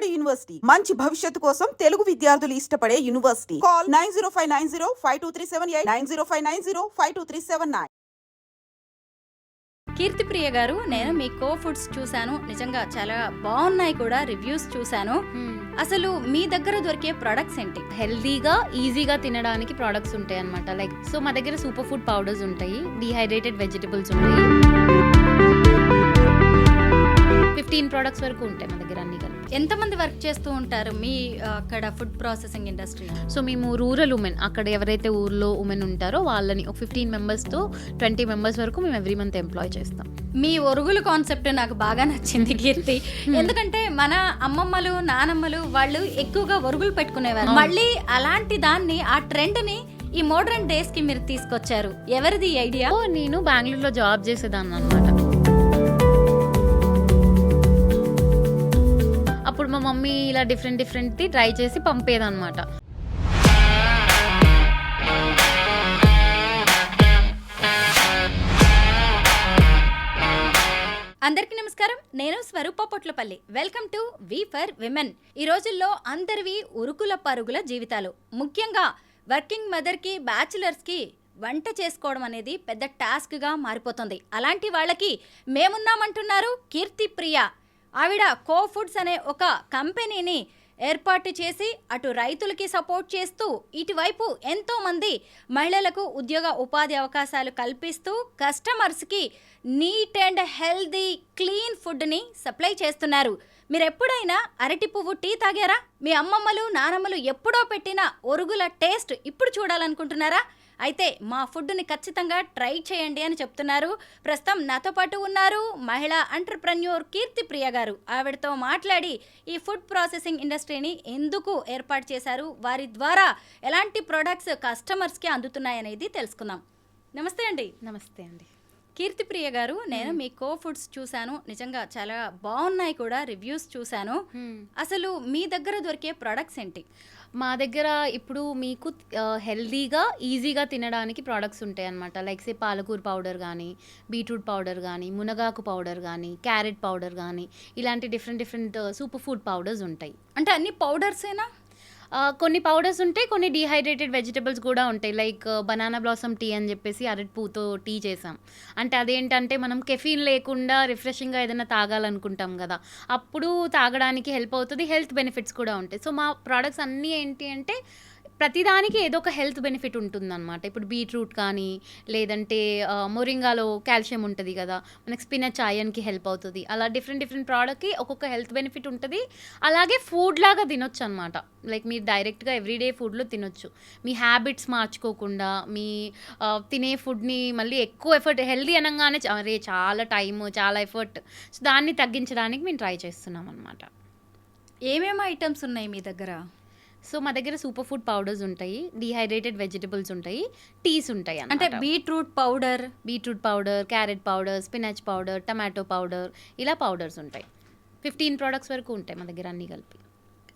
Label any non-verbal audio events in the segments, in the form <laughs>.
Vijayawada university. మంచి భవిష్యత్తు కోసం తెలుగు విద్యార్థులు ఇష్టపడే university. Call nine zero five nine zero five two three seven eight nine zero five nine zero five two three seven nine. Keerthipriya garu నేను మీ కో foods చూశాను. నిజంగా చాలా బాగున్నాయి కూడా రివ్యూస్ చూశాను. అసలు మీ దగ్గర దొరికే ప్రొడక్ట్స్ ఏంటి? హెల్దీగా ఈజీగా తినడానికి ప్రోడక్ట్స్ ఉంటాయి అనమాట లైక్ సో మా దగ్గర సూపర్ ఫుడ్ పౌడర్స్ ఉంటాయి. డిహైడ్రేటెడ్ వెజిటబుల్స్ ఉంటాయి. ఫిఫ్టీన్ ప్రోడక్ట్స్ వరకు ఉంటాయి మా దగ్గర అన్ని కలిపి ఎంతమంది వర్క్ చేస్తూ ఉంటారు మీ అక్కడ ఫుడ్ ప్రాసెసింగ్ ఇండస్ట్రీ? సో మేము రూరల్ ఉమెన్ అక్కడ ఎవరైతే ఊర్లో ఉమెన్ ఉంటారో వాళ్ళని ఒక ఫిఫ్టీన్ మెంబర్స్తో ట్వంటీ మెంబర్స్ వరకు మేము ఎవ్రీ మంత్ ఎంప్లాయ్ చేస్తాం. మీ ఒరుగులు కాన్సెప్ట్ నాకు బాగా నచ్చింది కీర్తి. ఎందుకంటే మన అమ్మమ్మలు నానమ్మలు వాళ్ళు ఎక్కువగా ఒరుగులు పెట్టుకునేవారు. మళ్ళీ అలాంటి దాన్ని ఆ ట్రెండ్ని ఈ మోడర్న్ డేస్కి మీరు తీసుకొచ్చారు. ఎవరిది ఐడియా? నేను బెంగళూరులో జాబ్ చేసేదాన్ని అనమాట మమ్మీ ఇలా డిఫరెంట్ డిఫరెంట్ ట్రై చేసి పంపేదన్నమాట. అందరికీ నమస్కారం. నేను Swaroopa Potlapalli. Welcome to V for women ఈ రోజుల్లో అందరివి ఉరుకుల పరుగుల జీవితాలు. ముఖ్యంగా వర్కింగ్ మదర్కి బ్యాచులర్స్కి వంట చేసుకోవడం అనేది పెద్ద టాస్క్గా మారిపోతుంది. అలాంటి వాళ్ళకి మేమున్నామంటున్నారు కీర్తి ప్రియ. ఆవిడ కో ఫుడ్స్ అనే ఒక కంపెనీని ఏర్పాటు చేసి అటు రైతులకి సపోర్ట్ చేస్తూ ఇటువైపు ఎంతోమంది మహిళలకు ఉద్యోగ ఉపాధి అవకాశాలు కల్పిస్తూ కస్టమర్స్కి నీట్ అండ్ హెల్దీ క్లీన్ ఫుడ్ని సప్లై చేస్తున్నారు. మీరు ఎప్పుడైనా అరటి పువ్వు టీ తాగారా? మీ అమ్మమ్మలు నానమ్మలు ఎప్పుడో పెట్టిన ఒరుగుల టేస్ట్ ఇప్పుడు చూడాలనుకుంటున్నారా? అయితే మా ఫుడ్ని ఖచ్చితంగా ట్రై చేయండి అని చెప్తున్నారు. ప్రస్తుతం నాతో పాటు ఉన్నారు మహిళా ఎంటర్ప్రెన్యూర్ కీర్తి ప్రియ గారు. ఆవిడతో మాట్లాడి ఈ ఫుడ్ ప్రాసెసింగ్ ఇండస్ట్రీని ఎందుకు ఏర్పాటు చేశారు? వారి ద్వారా ఎలాంటి ప్రొడక్ట్స్ కస్టమర్స్కి అందుతున్నాయనేది తెలుసుకుందాం. నమస్తే అండి. నమస్తే అండి. కీర్తి ప్రియ గారు నేను మీ కో ఫుడ్స్ చూశాను. నిజంగా చాలా బాగున్నాయి కూడా రివ్యూస్ చూశాను. అసలు మీ దగ్గర దొరికే ప్రొడక్ట్స్ ఏంటి? మా దగ్గర ఇప్పుడు మీకు హెల్దీగా ఈజీగా తినడానికి ప్రోడక్ట్స్ ఉంటాయి అనమాట లైక్ సే పాలకూర పౌడర్ కానీ బీట్రూట్ పౌడర్ కానీ మునగాకు పౌడర్ కానీ క్యారెట్ పౌడర్ కానీ ఇలాంటి different different super food powders ఉంటాయి. అంటే అన్ని పౌడర్సేనా కొన్ని పౌడర్స్ ఉంటాయి కొన్ని డీహైడ్రేటెడ్ వెజిటబుల్స్ కూడా ఉంటాయి. లైక్ బనానా బ్లాసమ్ టీ అని చెప్పేసి అరటి పూతో టీ చేసాం. అంటే అదేంటంటే మనం కెఫీన్ లేకుండా రిఫ్రెషింగ్గా ఏదైనా తాగాలనుకుంటాం కదా అప్పుడు తాగడానికి హెల్ప్ అవుతుంది హెల్త్ బెనిఫిట్స్ కూడా ఉంటాయి. సో మా ప్రోడక్ట్స్ అన్నీ ఏంటి అంటే ప్రతిదానికి ఏదో ఒక హెల్త్ బెనిఫిట్ ఉంటుందన్నమాట. ఇప్పుడు బీట్రూట్ కానీ లేదంటే మొరింగాలో కాల్షియం ఉంటుంది కదా మనకి స్పినచ్ ఆయన్కి హెల్ప్ అవుతుంది. అలా డిఫరెంట్ డిఫరెంట్ ప్రోడక్ట్కి ఒక్కొక్క హెల్త్ బెనిఫిట్ ఉంటుంది. అలాగే ఫుడ్ లాగా తినొచ్చు అనమాట లైక్ మీరు డైరెక్ట్గా ఎవ్రీడే ఫుడ్లో తినొచ్చు. మీ హ్యాబిట్స్ మార్చుకోకుండా మీ తినే ఫుడ్ని మళ్ళీ ఎక్కువ ఎఫర్ట్ హెల్దీ అనగానే చ- అరే చాలా టైం చాలా ఎఫర్ట్. సో దాన్ని తగ్గించడానికి మేము ట్రై చేస్తున్నాం అనమాట ఏమేమి ఐటమ్స్ ఉన్నాయి మీ దగ్గర? సో మా దగ్గర సూపర్ ఫుడ్ పౌడర్స్ ఉంటాయి డిహైడ్రేటెడ్ వెజిటబుల్స్ ఉంటాయి టీస్ ఉంటాయి అంటే beetroot powder? Beetroot powder carrot powder spinach powder tomato powder ఇలా పౌడర్స్ ఉంటాయి. ఫిఫ్టీన్ ప్రోడక్ట్స్ వరకు ఉంటాయి మా దగ్గర అన్ని కలిపి.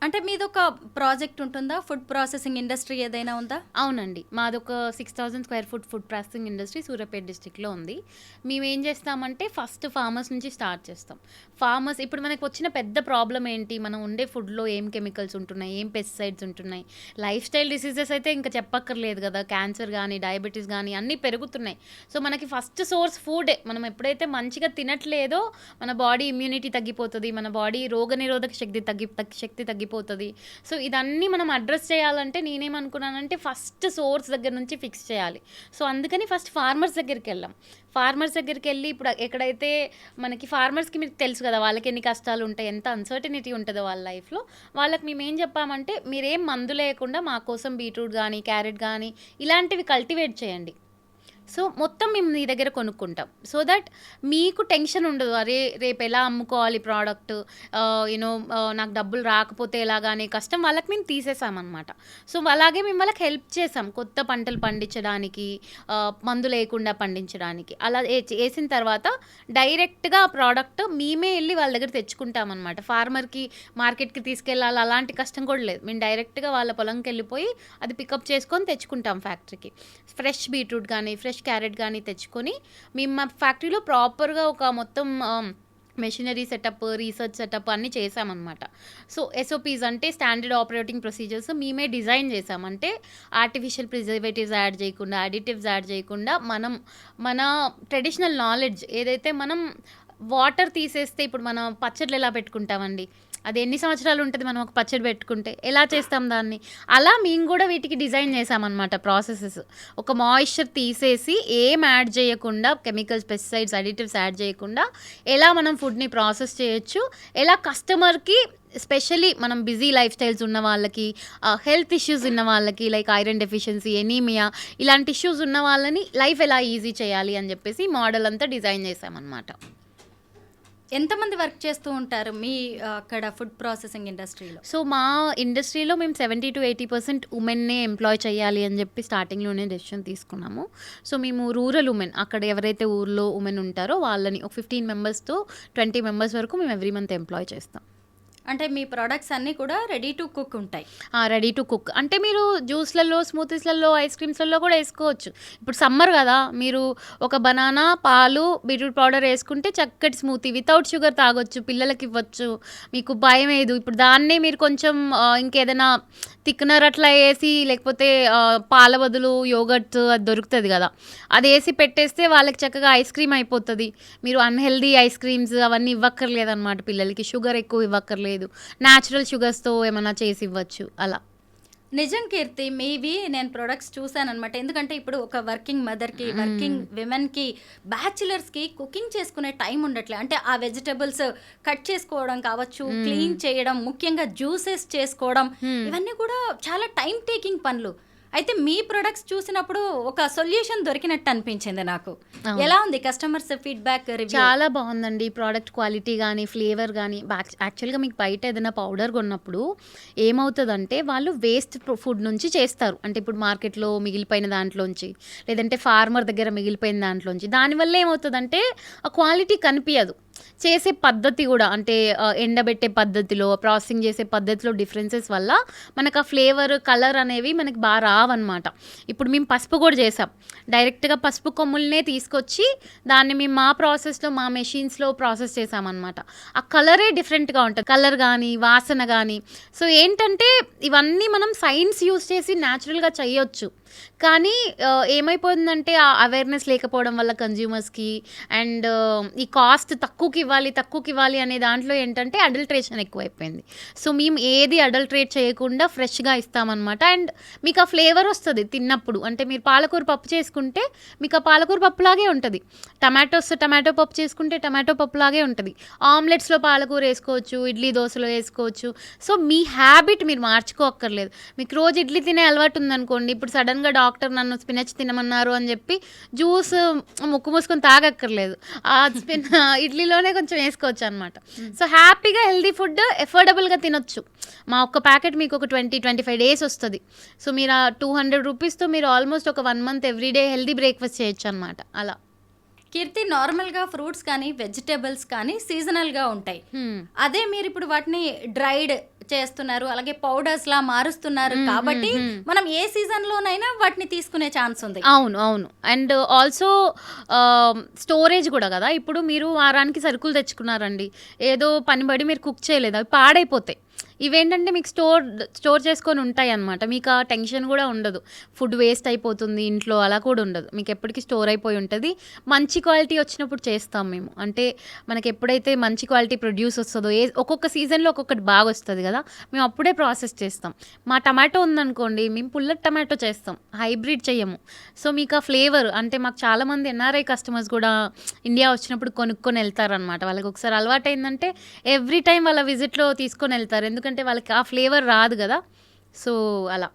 అంటే మీది ఒక ప్రాజెక్ట్ ఉంటుందా? ఫుడ్ ప్రాసెసింగ్ ఇండస్ట్రీ ఏదైనా ఉందా? అవునండి. మాది ఒక six thousand square foot food processing industry Suryapet డిస్టిక్లో ఉంది. మేము ఏం చేస్తామంటే ఫస్ట్ ఫార్మర్స్ నుంచి స్టార్ట్ చేస్తాం. ఫార్మర్స్ ఇప్పుడు మనకు వచ్చిన పెద్ద ప్రాబ్లం ఏంటి? మనం ఉండే ఫుడ్లో ఏం కెమికల్స్ ఉంటున్నాయి? ఏం పెస్టిసైడ్స్ ఉంటున్నాయి? లైఫ్ స్టైల్ డిసీజెస్ అయితే ఇంకా చెప్పక్కర్లేదు కదా. క్యాన్సర్ కానీ డయాబెటీస్ కానీ అన్నీ పెరుగుతున్నాయి. సో మనకి ఫస్ట్ సోర్స్ ఫుడే మనం ఎప్పుడైతే మంచిగా తినట్లేదో మన బాడీ ఇమ్యూనిటీ తగ్గిపోతుంది. మన బాడీ రోగనిరోధక శక్తి తగ్గి తగ్గి- శక్తి తగ్గిపోతుంది. సో ఇదన్నీ మనం అడ్రస్ చేయాలంటే నేనేమనుకున్నానంటే ఫస్ట్ సోర్స్ దగ్గర నుంచి ఫిక్స్ చేయాలి. సో అందుకని ఫస్ట్ ఫార్మర్స్ దగ్గరికి వెళ్ళాం. ఫార్మర్స్ దగ్గరికి వెళ్ళి ఇప్పుడు ఎక్కడైతే మనకి ఫార్మర్స్కి మీకు తెలుసు కదా వాళ్ళకి ఎన్ని కష్టాలు ఉంటాయి ఎంత అన్సర్టనిటీ ఉంటుందో వాళ్ళ లైఫ్లో వాళ్ళకి మేము ఏం చెప్పామంటే మీరేం మందు లేకుండా మా కోసం బీట్రూట్ కానీ క్యారెట్ కానీ ఇలాంటివి కల్టివేట్ చేయండి. సో మొత్తం మేము మీ దగ్గర కొనుక్కుంటాం. సో దట్ మీకు టెన్షన్ ఉండదు. అరే రేపు ఎలా అమ్ముకోవాలి ప్రోడక్ట్ యూనో నాకు డబ్బులు రాకపోతే ఎలాగానే కష్టం వాళ్ళకి మేము తీసేసామన్నమాట. సో అలాగే మేము వాళ్ళకి హెల్ప్ చేసాం. కొత్త పంటలు పండించడానికి మందు లేకుండా పండించడానికి. అలా వేసిన తర్వాత డైరెక్ట్గా ఆ ప్రోడక్ట్ మేమే వెళ్ళి వాళ్ళ దగ్గర తెచ్చుకుంటామన్నమాట. ఫార్మర్కి మార్కెట్కి తీసుకెళ్ళాలి అలాంటి కష్టం కూడా లేదు. మేము డైరెక్ట్గా వాళ్ళ పొలంకి వెళ్ళిపోయి అది పికప్ చేసుకొని తెచ్చుకుంటాం ఫ్యాక్టరీకి ఫ్రెష్ బీట్రూట్ కానీ ఫ్రెష్ క్యారెట్ కానీ తెచ్చుకొని మేము మా ఫ్యాక్టరీలో ప్రాపర్గా ఒక మొత్తం మెషినరీ సెటప్ రీసెర్చ్ సెటప్ అన్నీ చేసామన్నమాట సో ఎస్ఓపీస్ అంటే స్టాండర్డ్ ఆపరేటింగ్ ప్రొసీజర్స్ మేమే డిజైన్ చేసామంటే ఆర్టిఫిషియల్ ప్రిజర్వేటివ్స్ యాడ్ చేయకుండా అడిటివ్స్ యాడ్ చేయకుండా మనం మన ట్రెడిషనల్ నాలెడ్జ్ ఏదైతే మనం వాటర్ తీసేస్తే ఇప్పుడు మనం పచ్చళ్ళు ఎలా పెట్టుకుంటామండి? అది ఎన్ని సంవత్సరాలు ఉంటుంది మనం ఒక పచ్చడి పెట్టుకుంటే? ఎలా చేస్తాం దాన్ని? అలా మేము కూడా వీటికి డిజైన్ చేసామన్నమాట ప్రాసెసెస్. ఒక మాయిశ్చర్ తీసేసి ఏం యాడ్ చేయకుండా కెమికల్స్ పెస్టిసైడ్స్ అడిటివ్స్ యాడ్ చేయకుండా ఎలా మనం ఫుడ్ని ప్రాసెస్ చేయొచ్చు ఎలా కస్టమర్కి స్పెషలీ మనం బిజీ లైఫ్ స్టైల్స్ ఉన్న వాళ్ళకి హెల్త్ ఇష్యూస్ ఉన్న వాళ్ళకి లైక్ ఐరన్ డెఫిషియన్సీ ఎనీమియా ఇలాంటి ఇష్యూస్ ఉన్న వాళ్ళని లైఫ్ ఎలా ఈజీ చేయాలి అని చెప్పేసి మోడల్ అంతా డిజైన్ చేసామన్నమాట ఎంతమంది వర్క్ చేస్తూ ఉంటారు మీ అక్కడ ఫుడ్ ప్రాసెసింగ్ ఇండస్ట్రీలో? సో మా ఇండస్ట్రీలో మేము సెవెంటీ టు ఎయిటీ పర్సెంట్ ఉమెన్నే ఎంప్లాయ్ చేయాలి అని చెప్పి స్టార్టింగ్లోనే డెసిషన్ తీసుకున్నాము. సో మేము రూరల్ ఉమెన్ అక్కడ ఎవరైతే ఊర్లో ఉమెన్ ఉంటారో వాళ్ళని ఒక ఫిఫ్టీన్ మెంబర్స్తో ట్వంటీ మెంబర్స్ వరకు మేము ఎవ్రీ మంత్ ఎంప్లాయ్ చేస్తాం. అంటే మీ ప్రొడక్ట్స్ అన్నీ కూడా రెడీ టు కుక్ ఉంటాయి. రెడీ టు కుక్ అంటే మీరు జ్యూస్లలో స్మూతీస్లలో ఐస్ క్రీమ్స్లలో కూడా వేసుకోవచ్చు. ఇప్పుడు సమ్మర్ కదా మీరు ఒక బనానా పాలు బీట్రూట్ పౌడర్ వేసుకుంటే చక్కటి స్మూతీ వితౌట్ షుగర్ తాగొచ్చు పిల్లలకి ఇవ్వచ్చు. మీకు భయం లేదు ఇప్పుడు దాన్నే మీరు కొంచెం ఇంకేదైనా థిక్నర్ అట్లా వేసి లేకపోతే పాల బదులు యోగర్ట్ అది దొరుకుతుంది కదా అది వేసి పెట్టేస్తే వాళ్ళకి చక్కగా ఐస్ క్రీమ్ అయిపోతుంది. మీరు అన్హెల్దీ ఐస్ క్రీమ్స్ అవన్నీ ఇవ్వక్కర్లేదు అనమాట పిల్లలకి. షుగర్ ఎక్కువ ఇవ్వక్కర్లేదు. న్యాచురల్ షుగర్స్తో ఏమైనా చేసి ఇవ్వచ్చు. అలా. నిజం కీర్తి మీవి నేను ప్రొడక్ట్స్ చూసాను అనమాట ఎందుకంటే ఇప్పుడు ఒక వర్కింగ్ మదర్కి వర్కింగ్ విమెన్కి బ్యాచులర్స్కి కుకింగ్ చేసుకునే టైం ఉండట్లే. అంటే ఆ వెజిటబుల్స్ కట్ చేసుకోవడం కావచ్చు క్లీన్ చేయడం ముఖ్యంగా జ్యూసెస్ చేసుకోవడం ఇవన్నీ కూడా చాలా టైం టేకింగ్ పనులు. అయితే మీ ప్రొడక్ట్స్ చూసినప్పుడు ఒక సొల్యూషన్ దొరికినట్టు అనిపించింది నాకు. ఎలా ఉంది కస్టమర్స్ ఫీడ్బ్యాక్ చాలా బాగుందండి. ప్రోడక్ట్ క్వాలిటీ కానీ ఫ్లేవర్ కానీ యాక్చువల్గా మీకు బయట ఏదైనా పౌడర్ కొన్నప్పుడు ఏమవుతుందంటే వాళ్ళు వేస్ట్ ఫుడ్ నుంచి చేస్తారు. అంటే ఇప్పుడు మార్కెట్లో మిగిలిపోయిన దాంట్లోంచి లేదంటే ఫార్మర్ దగ్గర మిగిలిపోయిన దాంట్లోంచి. దానివల్ల ఏమవుతుందంటే ఆ క్వాలిటీ కనిపించదు చేసే పద్ధతి కూడా అంటే ఎండబెట్టే పద్ధతిలో ప్రాసెసింగ్ చేసే పద్ధతిలో డిఫరెన్సెస్ వల్ల మనకు ఆ ఫ్లేవర్ కలర్ అనేవి మనకి బాగా రావన్నమాట. ఇప్పుడు మేము పసుపు కూడా చేసాం. డైరెక్ట్గా పసుపు కొమ్ములనే తీసుకొచ్చి దాన్ని మేము మా ప్రాసెస్లో మా మెషిన్స్లో ప్రాసెస్ చేసామన్నమాట. ఆ కలరే డిఫరెంట్గా ఉంటుంది. కలర్ కానీ వాసన కానీ సో ఏంటంటే ఇవన్నీ మనం సైన్స్ యూస్ చేసి న్యాచురల్గా చేయొచ్చు. కానీ ఏమైపోతుందంటే ఆ అవేర్నెస్ లేకపోవడం వల్ల కన్జ్యూమర్స్కి అండ్ ఈ కాస్ట్ తక్కువకి ఇవ్వాలి తక్కువకి ఇవ్వాలి అనే దాంట్లో ఏంటంటే అడల్ట్రేషన్ ఎక్కువైపోయింది. సో మేము ఏది అడల్ట్రేట్ చేయకుండా ఫ్రెష్గా ఇస్తామన్నమాట. అండ్ మీకు ఆ ఫ్లేవర్ వస్తుంది తిన్నప్పుడు. అంటే మీరు పాలకూర పప్పు చేసుకుంటే మీకు ఆ పాలకూర పప్పులాగే ఉంటుంది. టమాటోస్ టమాటో పప్పు చేసుకుంటే టమాటో పప్పులాగే ఉంటుంది. ఆమ్లెట్స్లో పాలకూర వేసుకోవచ్చు ఇడ్లీ దోశలో వేసుకోవచ్చు. సో మీ హ్యాబిట్ మీరు మార్చుకోక్కర్లేదు. మీకు రోజు ఇడ్లీ తినే అలవాటు ఉందనుకోండి ఇప్పుడు సడన్గా డాక్టర్ నన్ను స్పినచ్ తినమన్నారు అని చెప్పి జ్యూస్ ముక్కు మూసుకొని తాగక్కర్లేదు. ఆ స్పిన్ ఇడ్లీలోనే కొంచెం వేసుకోవచ్చు అనమాట సో హ్యాపీగా హెల్దీ ఫుడ్ ఎఫోర్డబుల్గా తినొచ్చు. మా ఒక్క ప్యాకెట్ మీకు ఒక ట్వంటీ ట్వంటీ ఫైవ్ డేస్ వస్తుంది. సో మీరు ఆ టూ హండ్రెడ్ రూపీస్తో మీరు ఆల్మోస్ట్ ఒక one month everyday healthy breakfast చేయొచ్చు అనమాట అలా. కీర్తి నార్మల్గా ఫ్రూట్స్ కానీ వెజిటేబుల్స్ కానీ సీజనల్గా ఉంటాయి. Hmm. అదే మీరు ఇప్పుడు వాటిని డ్రైడ్ చేస్తున్నారు అలాగే పౌడర్స్ లా మారుస్తున్నారు కాబట్టి మనం ఏ సీజన్ లోనైనా వాటిని తీసుకునే ఛాన్స్ ఉంది. అవును అవును. అండ్ ఆల్సో స్టోరేజ్ కూడా కదా. ఇప్పుడు మీరు వారానికి సరుకులు తెచ్చుకున్నారండి. ఏదో పని పడి మీరు కుక్ చేయలేదు అవి పాడైపోతాయి. ఇవేంటంటే మీకు స్టోర్ స్టోర్ చేసుకొని ఉంటాయి అనమాట మీకు ఆ టెన్షన్ కూడా ఉండదు. ఫుడ్ వేస్ట్ అయిపోతుంది ఇంట్లో అలా కూడా ఉండదు. మీకు ఎప్పటికీ స్టోర్ అయిపోయి ఉంటుంది. మంచి క్వాలిటీ వచ్చినప్పుడు చేస్తాం మేము. అంటే మనకి ఎప్పుడైతే మంచి క్వాలిటీ ప్రొడ్యూస్ వస్తుందో ఏ ఒక్కొక్క సీజన్లో ఒక్కొక్కటి బాగా వస్తుంది కదా మేము అప్పుడే ప్రాసెస్ చేస్తాం. మా టమాటో ఉందనుకోండి మేము పుల్లట్ టమాటో చేస్తాం. హైబ్రిడ్ చేయము. సో మీకు ఆ ఫ్లేవర్ అంటే మాకు చాలామంది ఎన్ఆర్ఐ కస్టమర్స్ కూడా ఇండియా వచ్చినప్పుడు కొనుక్కొని వెళ్తారనమాట వాళ్ళకి ఒకసారి అలవాటు అయిందంటే ఎవ్రీ టైం వాళ్ళ విజిట్లో తీసుకొని వెళ్తారు. ఎందుకంటే వాళ్ళకి ఆ ఫ్లేవర్ రాదు కదా. సో అలా.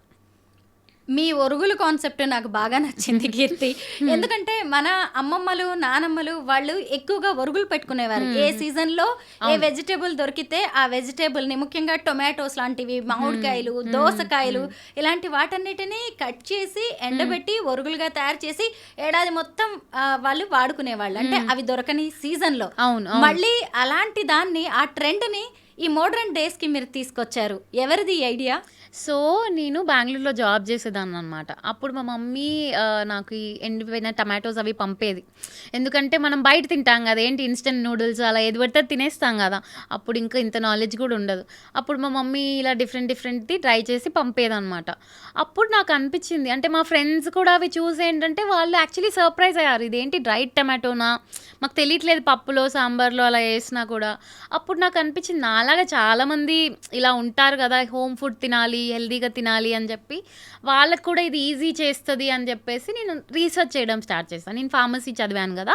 మీ ఒరుగులు కాన్సెప్ట్ నాకు బాగా నచ్చింది కీర్తి. <laughs> ఎందుకంటే మన అమ్మమ్మలు నానమ్మలు వాళ్ళు ఎక్కువగా ఒరుగులు పెట్టుకునేవారు. ఏ సీజన్లో ఏ వెజిటేబుల్ దొరికితే ఆ వెజిటేబుల్ని ముఖ్యంగా టొమాటోస్ లాంటివి మామిడికాయలు దోసకాయలు ఇలాంటి వాటన్నిటిని కట్ చేసి ఎండబెట్టి ఒరుగులుగా తయారు చేసి ఏడాది మొత్తం వాళ్ళు వాడుకునేవాళ్ళు. అంటే అవి దొరకని సీజన్లో. మళ్ళీ అలాంటి దాన్ని ఆ ట్రెండ్ని ఈ మోడర్న్ డేస్కి మీరు తీసుకొచ్చారు. ఎవరిది ఐడియా? సో నేను బెంగళూరులో జాబ్ చేసేదాన్ని అనమాట అప్పుడు మా మమ్మీ నాకు ఈ ఎండిపోయిన టమాటోస్ అవి పంపేది. ఎందుకంటే మనం బయట తింటాం కదా ఏంటి ఇన్స్టెంట్ నూడిల్స్ అలా ఏది పడితే తినేస్తాం కదా. అప్పుడు ఇంకా ఇంత నాలెడ్జ్ కూడా ఉండదు. అప్పుడు మా మమ్మీ ఇలా డిఫరెంట్ డిఫరెంట్ది ట్రై చేసి పంపేదన్నమాట. అప్పుడు నాకు అనిపించింది అంటే మా ఫ్రెండ్స్ కూడా అవి చూసి ఏంటంటే వాళ్ళు యాక్చువల్లీ సర్ప్రైజ్ అయ్యారు. ఇదేంటి డ్రైడ్ టమాటోనా మాకు తెలియట్లేదు పప్పులో సాంబార్లో అలా వేసినా కూడా. అప్పుడు నాకు అనిపించింది అలాగే చాలామంది ఇలా ఉంటారు కదా హోమ్ ఫుడ్ తినాలి హెల్దీగా తినాలి అని చెప్పి వాళ్ళకు కూడా ఇది ఈజీ చేస్తుంది అని చెప్పేసి నేను రీసెర్చ్ చేయడం స్టార్ట్ చేశాను. నేను ఫార్మసీ చదివాను కదా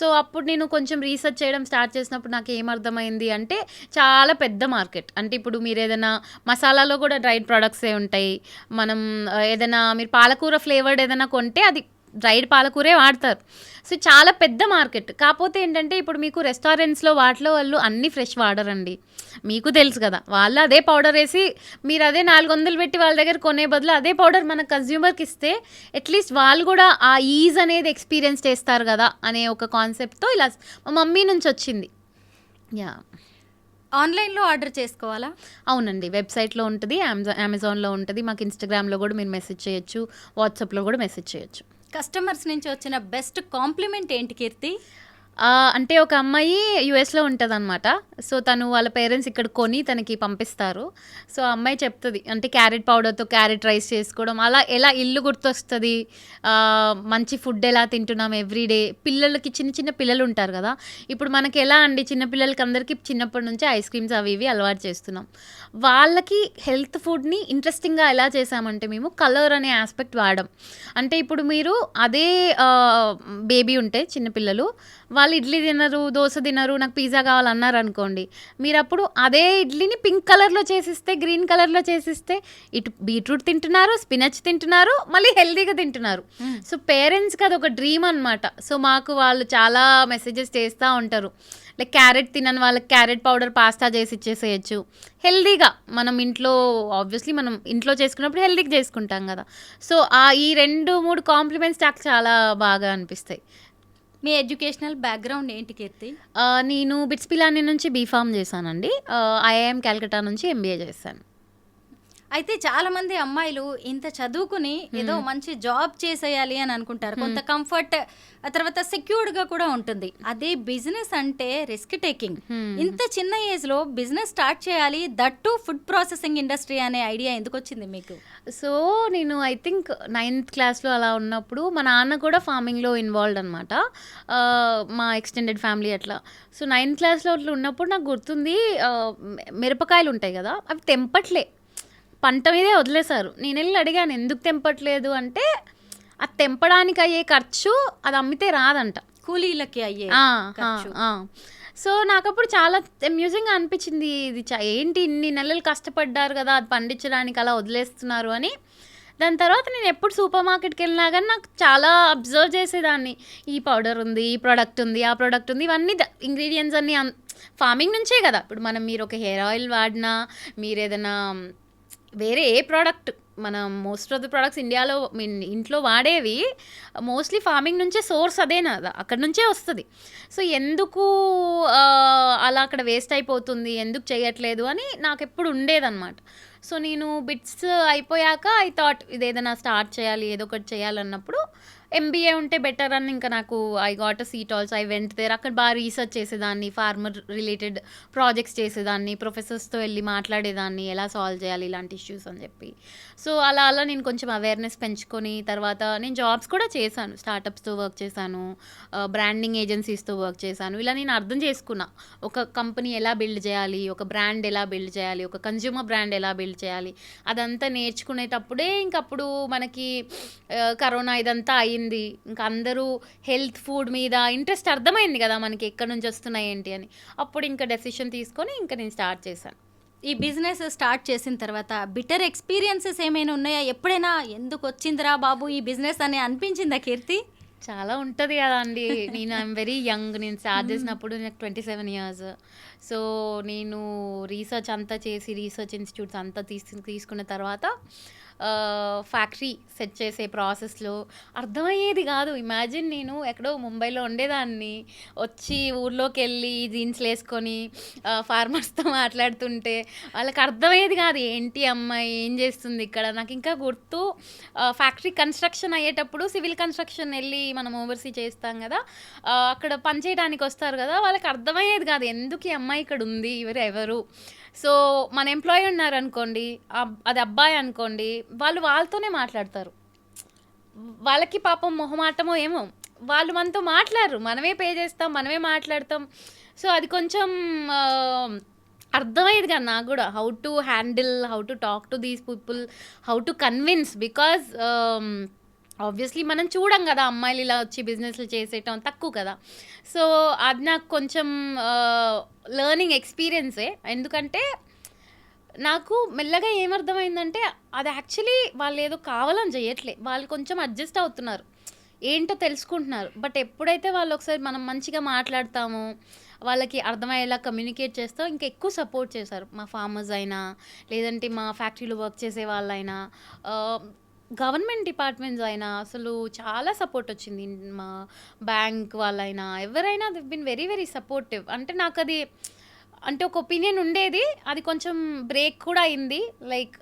సో అప్పుడు నేను కొంచెం రీసెర్చ్ చేయడం స్టార్ట్ చేసినప్పుడు నాకు ఏమర్థమైంది అంటే చాలా పెద్ద మార్కెట్ అంటే ఇప్పుడు మీరు ఏదైనా మసాలాలో కూడా డ్రైడ్ ప్రొడక్ట్సే ఉంటాయి మనం ఏదైనా మీరు పాలకూర ఫ్లేవర్డ్ ఏదైనా కొంటే అది డ్రైడ్ పాలకూరే వాడతారు. సో చాలా పెద్ద మార్కెట్. కాకపోతే ఏంటంటే ఇప్పుడు మీకు రెస్టారెంట్స్లో వాటిలో వాళ్ళు అన్ని ఫ్రెష్ వాడరండి. మీకు తెలుసు కదా వాళ్ళు అదే పౌడర్ వేసి మీరు అదే నాలుగు వందలు పెట్టి వాళ్ళ దగ్గర కొనే బదులు అదే పౌడర్ మన కన్జ్యూమర్కి ఇస్తే అట్లీస్ట్ వాళ్ళు కూడా ఆ ఈజ్ అనేది ఎక్స్పీరియన్స్ చేస్తారు కదా అనే ఒక కాన్సెప్ట్తో ఇలా మా మమ్మీ నుంచి వచ్చింది. యా. ఆన్లైన్లో ఆర్డర్ చేసుకోవాలా? అవునండి. వెబ్సైట్లో ఉంటుంది అమెజా అమెజాన్లో ఉంటుంది. మాకు ఇన్స్టాగ్రామ్లో కూడా మీరు మెసేజ్ చేయొచ్చు వాట్సాప్లో కూడా మెసేజ్ చేయొచ్చు. కస్టమర్స్ నుంచి వచ్చిన బెస్ట్ కాంప్లిమెంట్ ఏంటి కీర్తి? అంటే ఒక అమ్మాయి యుఎస్లో ఉంటుంది అనమాట సో తను వాళ్ళ పేరెంట్స్ ఇక్కడ కొని తనకి పంపిస్తారు. సో ఆ అమ్మాయి చెప్తుంది అంటే క్యారెట్ పౌడర్తో క్యారెట్ రైస్ చేసుకోవడం అలా ఎలా ఇల్లు గుర్తొస్తుంది మంచి ఫుడ్ ఎలా తింటున్నాం ఎవ్రీడే పిల్లలకి చిన్న చిన్న పిల్లలు ఉంటారు కదా. ఇప్పుడు మనకి ఎలా అండి చిన్న పిల్లలకి అందరికీ చిన్నప్పటి నుంచి ఐస్ క్రీమ్స్ అవి ఇవి అలవాటు చేస్తున్నాం. వాళ్ళకి హెల్త్ ఫుడ్ని ఇంట్రెస్టింగ్గా ఎలా చేసామంటే మేము కలర్ అనే ఆస్పెక్ట్ వాడడం అంటే ఇప్పుడు మీరు అదే బేబీ ఉంటే చిన్నపిల్లలు వాళ్ళు ఇడ్లీ తినరు దోశ తినరు నాకు పిజ్జా కావాలన్నారు అనుకోండి. మీరు అప్పుడు అదే ఇడ్లీని పింక్ కలర్లో చేసిస్తే గ్రీన్ కలర్లో చేసిస్తే ఇటు బీట్రూట్ తింటున్నారు స్పినచ్ తింటున్నారు మళ్ళీ హెల్తీగా తింటున్నారు. సో పేరెంట్స్కి అది ఒక డ్రీమ్ అనమాట సో మాకు వాళ్ళు చాలా మెసేజెస్ చేస్తూ ఉంటారు. లైక్ క్యారెట్ తినని వాళ్ళకి క్యారెట్ పౌడర్ పాస్తా చేసి ఇచ్చేసేయచ్చు. హెల్దీగా మనం ఇంట్లో ఆబ్వియస్లీ మనం ఇంట్లో చేసుకున్నప్పుడు హెల్దీగా చేసుకుంటాం కదా. సో ఆ ఈ రెండు మూడు కాంప్లిమెంట్స్ నాకు చాలా బాగా అనిపిస్తాయి. మీ ఎడ్యుకేషనల్ బ్యాక్గ్రౌండ్ ఏంటి కీర్తి? నేను బిట్స్ పిలాని నుంచి బీఫామ్ చేశానండి. ఐఐఎం క్యాల్కటా నుంచి ఎంబీఏ చేశాను. అయితే చాలా మంది అమ్మాయిలు ఇంత చదువుకుని ఏదో మంచి జాబ్ చేసేయాలి అని అనుకుంటారు. కొంత కంఫర్ట్ ఆ తర్వాత సెక్యూర్డ్గా కూడా ఉంటుంది. అదే బిజినెస్ అంటే రిస్క్ టేకింగ్. ఇంత చిన్న ఏజ్లో బిజినెస్ స్టార్ట్ చేయాలి. దట్టు ఫుడ్ ప్రాసెసింగ్ ఇండస్ట్రీ అనే ఐడియా ఎందుకు వచ్చింది మీకు? సో నేను ఐ థింక్ నైన్త్ క్లాస్లో అలా ఉన్నప్పుడు మా నాన్న కూడా ఫార్మింగ్లో ఇన్వాల్వ్డ్ అనమాట మా ఎక్స్టెండెడ్ ఫ్యామిలీ అట్లా. సో నైన్త్ క్లాస్లో అట్లా ఉన్నప్పుడు నాకు గుర్తుంది మిరపకాయలు ఉంటాయి కదా అవి తెంపట్లే. పంట మీదే వదిలేశారు. నేను వెళ్ళి అడిగాను ఎందుకు తెంపట్లేదు? అంటే అది తెంపడానికి అయ్యే ఖర్చు అది అమ్మితే రాదంట. కూలీలకి అయ్యే. సో నాకు అప్పుడు చాలా అమ్యూజింగ్గా అనిపించింది. ఇది చా- ఏంటి ఇన్ని నెలలు కష్టపడ్డారు కదా అది పండించడానికి అలా వదిలేస్తున్నారు అని. దాని తర్వాత నేను ఎప్పుడు సూపర్ మార్కెట్కి వెళ్ళినా కానీ నాకు చాలా అబ్జర్వ్ చేసేదాన్ని. ఈ పౌడర్ ఉంది ఈ ప్రోడక్ట్ ఉంది ఆ ప్రోడక్ట్ ఉంది. ఇవన్నీ ఇంగ్రీడియంట్స్ అన్నీ ఫార్మింగ్ నుంచే కదా. ఇప్పుడు మనం మీరు ఒక హెయిర్ ఆయిల్ వాడినా మీరు ఏదైనా వేరే ఏ ప్రోడక్ట్ మనం మోస్ట్ ఆఫ్ ద ప్రోడక్ట్స్ ఇండియాలో మీన్ ఇంట్లో వాడేవి మోస్ట్లీ ఫార్మింగ్ నుంచే సోర్స్ అదేనా అక్కడ నుంచే వస్తుంది. సో ఎందుకు అలా అక్కడ వేస్ట్ అయిపోతుంది ఎందుకు చేయట్లేదు అని నాకు ఎప్పుడు ఉండేదన్నమాట. సో నేను బిట్స్ అయిపోయాక ఐ థాట్ ఇది ఏదైనా స్టార్ట్ చేయాలి ఏదో ఒకటి చేయాలన్నప్పుడు ఎంబీఏ ఉంటే బెటర్ అని ఇంకా నాకు I got a seat also I went there అక్కడ బాగా రీసెర్చ్ చేసేదాన్ని ఫార్మర్ రిలేటెడ్ ప్రాజెక్ట్స్ చేసేదాన్ని ప్రొఫెసర్స్తో వెళ్ళి మాట్లాడేదాన్ని ఎలా సాల్వ్ చేయాలి ఇలాంటి ఇష్యూస్ అని చెప్పి. సో అలా అలా నేను కొంచెం అవేర్నెస్ పెంచుకొని తర్వాత నేను జాబ్స్ కూడా చేశాను. స్టార్టప్స్తో వర్క్ చేశాను బ్రాండింగ్ ఏజెన్సీస్తో వర్క్ చేశాను. ఇలా నేను అర్థం చేసుకున్నా. ఒక కంపెనీ ఎలా బిల్డ్ చేయాలి ఒక బ్రాండ్ ఎలా బిల్డ్ చేయాలి ఒక కన్జ్యూమర్ బ్రాండ్ ఎలా బిల్డ్ చేయాలి అదంతా నేర్చుకునేటప్పుడే ఇంకప్పుడు మనకి uh, కరోనా ఇదంతా అయింది ఇంకా అందరూ హెల్త్ ఫుడ్ మీద ఇంట్రెస్ట్ అర్థమైంది కదా మనకి ఎక్కడి నుంచి వస్తున్నాయి ఏంటి అని. అప్పుడు ఇంకా డెసిషన్ తీసుకొని ఇంకా నేను స్టార్ట్ చేశాను. ఈ బిజినెస్ స్టార్ట్ చేసిన తర్వాత బిటర్ ఎక్స్పీరియన్సెస్ ఏమైనా ఉన్నాయా? ఎప్పుడైనా ఎందుకు వచ్చిందిరా బాబు ఈ బిజినెస్ అని అనిపించిందా కీర్తి? చాలా ఉంటుంది కదా అండి. <laughs> నేను ఐఎమ్ వెరీ యంగ్ నేను స్టార్ట్ చేసినప్పుడు నాకు ట్వంటీ సెవెన్ ఇయర్స్ సో నేను రీసెర్చ్ అంతా చేసి రీసెర్చ్ ఇన్స్టిట్యూట్స్ అంతా తీసు తీసుకున్న తర్వాత ఫ్యాక్టరీ సెట్ చేసే ప్రాసెస్లో అర్థమయ్యేది కాదు. ఇమాజిన్ నేను ఎక్కడో ముంబైలో ఉండేదాన్ని. వచ్చి ఊర్లోకి వెళ్ళి జీన్స్లు వేసుకొని ఫార్మర్స్తో మాట్లాడుతుంటే వాళ్ళకి అర్థమయ్యేది కాదు ఏంటి అమ్మాయి ఏం చేస్తుంది ఇక్కడ? నాకు ఇంకా గుర్తు ఫ్యాక్టరీ కన్స్ట్రక్షన్ అయ్యేటప్పుడు సివిల్ కన్స్ట్రక్షన్ వెళ్ళి మనం ఓవర్సీ చేస్తాం కదా అక్కడ పని చేయడానికి వస్తారు కదా వాళ్ళకి అర్థమయ్యేది కాదు ఎందుకు ఈ అమ్మాయి ఇక్కడ ఉంది? ఎవరు ఎవరు సో మన ఎంప్లాయీ ఉన్నారనుకోండి అనుకోండి అది అబ్బాయి అనుకోండి వాళ్ళు వాళ్ళతోనే మాట్లాడతారు. వాళ్ళకి పాపం మొహమాటమో ఏమో వాళ్ళు మనతో మాట్లాడరు. మనమే పే చేస్తాం మనమే మాట్లాడతాం. సో అది కొంచెం అర్థమయ్యేది కదా నాకు కూడా. How to handle how to talk to these people how to convince because obviously మనం చూడం కదా అమ్మాయిలు ఇలా వచ్చి బిజినెస్లు చేసేయటం తక్కువ కదా. సో అది నాకు కొంచెం లెర్నింగ్ ఎక్స్పీరియన్సే ఎందుకంటే నాకు మెల్లగా ఏమర్థమైందంటే అది యాక్చువల్లీ వాళ్ళు ఏదో కావాలని చేయట్లే. వాళ్ళు కొంచెం అడ్జస్ట్ అవుతున్నారు. ఏంటో తెలుసుకుంటున్నారు. బట్ ఎప్పుడైతే వాళ్ళు ఒకసారి మనం మంచిగా మాట్లాడతామో వాళ్ళకి అర్థమయ్యేలా కమ్యూనికేట్ చేస్తాం ఇంకా ఎక్కువ సపోర్ట్ చేశారు. మా ఫార్మర్స్ అయినా లేదంటే మా ఫ్యాక్టరీలో వర్క్ చేసే వాళ్ళైనా గవర్నమెంట్ డిపార్ట్మెంట్స్ అయినా అసలు చాలా సపోర్ట్ వచ్చింది. మా బ్యాంక్ వాళ్ళైనా ఎవరైనా they've been very very supportive అంటే నాకు అది అంటే ఒక ఒపీనియన్ ఉండేది అది కొంచెం బ్రేక్ కూడా అయింది. లైక్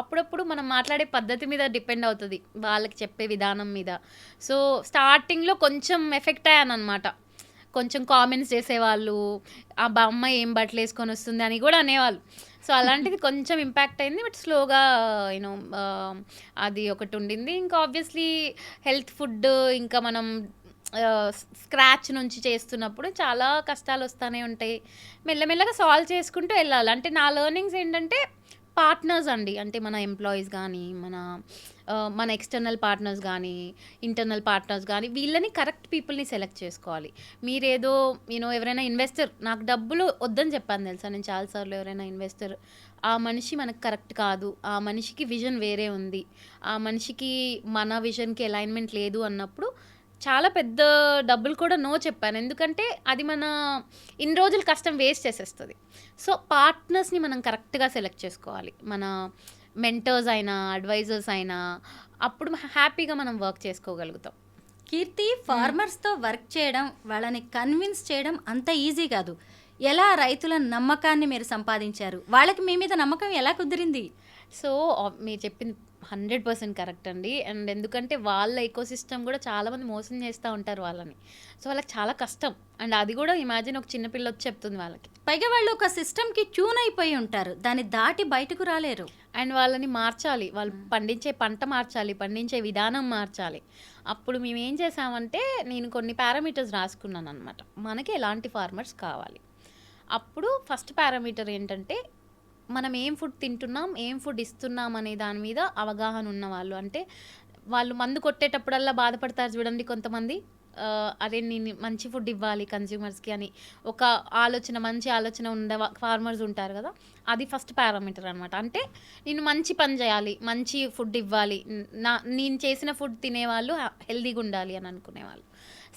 అప్పుడప్పుడు మనం మాట్లాడే పద్ధతి మీద డిపెండ్ అవుతుంది వాళ్ళకి చెప్పే విధానం మీద. సో స్టార్టింగ్లో కొంచెం ఎఫెక్ట్ అయ్యాను అనమాట కొంచెం కామెంట్స్ చేసేవాళ్ళు ఆ అమ్మాయి ఏం బట్టలు వేసుకొని వస్తుంది అని కూడా అనేవాళ్ళు. సో అలాంటిది కొంచెం ఇంపాక్ట్ అయింది బట్ స్లోగా యూనో అది ఒకటి ఉండింది. ఇంకా ఆబ్వియస్లీ హెల్త్ ఫుడ్ ఇంకా మనం uh, స్క్రాచ్ నుంచి చేస్తున్నప్పుడు చాలా కష్టాలు వస్తూనే ఉంటాయి. మెల్లమెల్లగా సాల్వ్ చేసుకుంటూ వెళ్ళాలి. అంటే నా లెర్నింగ్స్ ఏంటంటే పార్ట్నర్స్ అండి. అంటే మన ఎంప్లాయీస్ కానీ మన మన ఎక్స్టర్నల్ పార్ట్నర్స్ కానీ ఇంటర్నల్ పార్ట్నర్స్ కానీ వీళ్ళని కరెక్ట్ పీపుల్ని సెలెక్ట్ చేసుకోవాలి. మీరేదో యూనో ఎవరైనా ఇన్వెస్టర్ నాకు డబ్బులు వద్దని చెప్పాను తెలుసా నేను చాలాసార్లు ఎవరైనా ఇన్వెస్టర్ ఆ మనిషి మనకు కరెక్ట్ కాదు ఆ మనిషికి విజన్ వేరే ఉంది ఆ మనిషికి మన విజన్కి అలైన్మెంట్ లేదు అన్నప్పుడు చాలా పెద్ద డబ్బులు కూడా నో చెప్పాను. ఎందుకంటే అది మన ఇన్ని రోజులు కష్టం వేస్ట్ చేసేస్తుంది. సో పార్ట్నర్స్ని మనం కరెక్ట్గా సెలెక్ట్ చేసుకోవాలి. మన మెంటర్స్ అయినా అడ్వైజర్స్ అయినా అప్పుడు హ్యాపీగా మనం వర్క్ చేసుకోగలుగుతాం. కీర్తి ఫార్మర్స్తో వర్క్ చేయడం వాళ్ళని కన్విన్స్ చేయడం అంత ఈజీ కాదు. ఎలా రైతుల నమ్మకాన్ని మీరు సంపాదించారు? వాళ్ళకి మీ మీద నమ్మకం ఎలా కుదిరింది? సో మీరు చెప్పింది హండ్రెడ్ పర్సెంట్ కరెక్ట్ అండి. అండ్ ఎందుకంటే వాళ్ళ ఎకో సిస్టమ్ కూడా చాలామంది మోసం చేస్తూ ఉంటారు వాళ్ళని. సో వాళ్ళకి చాలా కష్టం. అండ్ అది కూడా ఇమాజిన్ ఒక చిన్నపిల్ల వచ్చి చెప్తుంది వాళ్ళకి. పైగా వాళ్ళు ఒక సిస్టమ్కి ట్యూన్ అయిపోయి ఉంటారు. దాన్ని దాటి బయటకు రాలేరు. అండ్ వాళ్ళని మార్చాలి. వాళ్ళు పండించే పంట మార్చాలి పండించే విధానం మార్చాలి. అప్పుడు మేము ఏం చేసామంటే నేను కొన్ని పారామీటర్స్ రాసుకున్నాను అనమాట మనకి ఎలాంటి ఫార్మర్స్ కావాలి. అప్పుడు ఫస్ట్ పారామీటర్ ఏంటంటే మనం ఏం ఫుడ్ తింటున్నాం ఏం ఫుడ్ ఇస్తున్నాం అనే దాని మీద అవగాహన ఉన్న వాళ్ళు అంటే వాళ్ళు మందు కొట్టేటప్పుడల్లా బాధపడతారు చూడండి కొంతమంది. అరే నేను మంచి ఫుడ్ ఇవ్వాలి కన్జ్యూమర్స్కి అని ఒక ఆలోచన మంచి ఆలోచన ఉండే ఫార్మర్స్ ఉంటారు కదా అది ఫస్ట్ పారామీటర్ అనమాట అంటే నేను మంచి పని చేయాలి మంచి ఫుడ్ ఇవ్వాలి నా నేను చేసిన ఫుడ్ తినేవాళ్ళు హెల్దీగా ఉండాలి అని అనుకునేవాళ్ళు.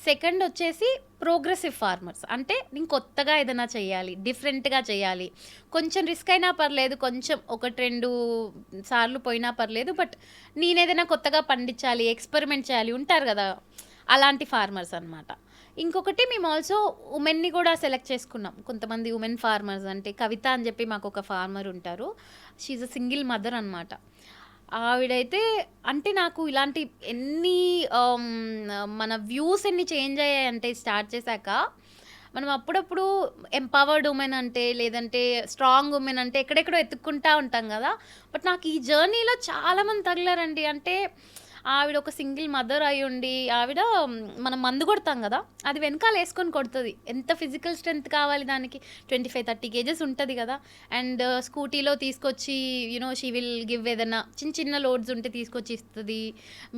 సెకండ్ వచ్చేసి ప్రోగ్రెసివ్ ఫార్మర్స్ అంటే నేను కొత్తగా ఏదైనా చేయాలి డిఫరెంట్గా చేయాలి. కొంచెం రిస్క్ అయినా పర్లేదు కొంచెం ఒకటి రెండు సార్లు పోయినా పర్లేదు బట్ నేను ఏదైనా కొత్తగా పండించాలి ఎక్స్పెరిమెంట్ చేయాలి ఉంటారు కదా. అలాంటి ఫార్మర్స్ అనమాట ఇంకొకటి మేము ఆల్సో ఉమెన్ని కూడా సెలెక్ట్ చేసుకున్నాం. కొంతమంది ఉమెన్ ఫార్మర్స్ అంటే కవిత అని చెప్పి మాకు ఒక ఫార్మర్ ఉంటారు. షీఈ్ అ సింగిల్ మదర్ అనమాట ఆవిడైతే అంటే నాకు ఇలాంటి ఎన్ని um, మన వ్యూస్ ఎన్ని చేంజ్ అయ్యాయి అంటే స్టార్ట్ చేశాక మనం అప్పుడప్పుడు ఎంపవర్డ్ ఉమెన్ అంటే లేదంటే స్ట్రాంగ్ ఉమెన్ అంటే ఎక్కడెక్కడో ఎత్తుక్కుంటా ఉంటాం కదా. బట్ నాకు ఈ జర్నీలో చాలామంది తగిలారండి. అంటే ఆవిడ ఒక సింగిల్ మదర్ అయి ఉండి ఆవిడ మనం మందు కొడతాం కదా అది వెనకాల వేసుకొని కొడుతుంది. ఎంత ఫిజికల్ స్ట్రెంగ్త్ కావాలి దానికి? ట్వంటీ ఫైవ్ థర్టీ కేజెస్ ఉంటుంది కదా. అండ్ uh, స్కూటీలో తీసుకొచ్చి యునో షీ విల్ గివ్ ఏదైనా చిన్న చిన్న లోడ్స్ ఉంటే తీసుకొచ్చి ఇస్తుంది.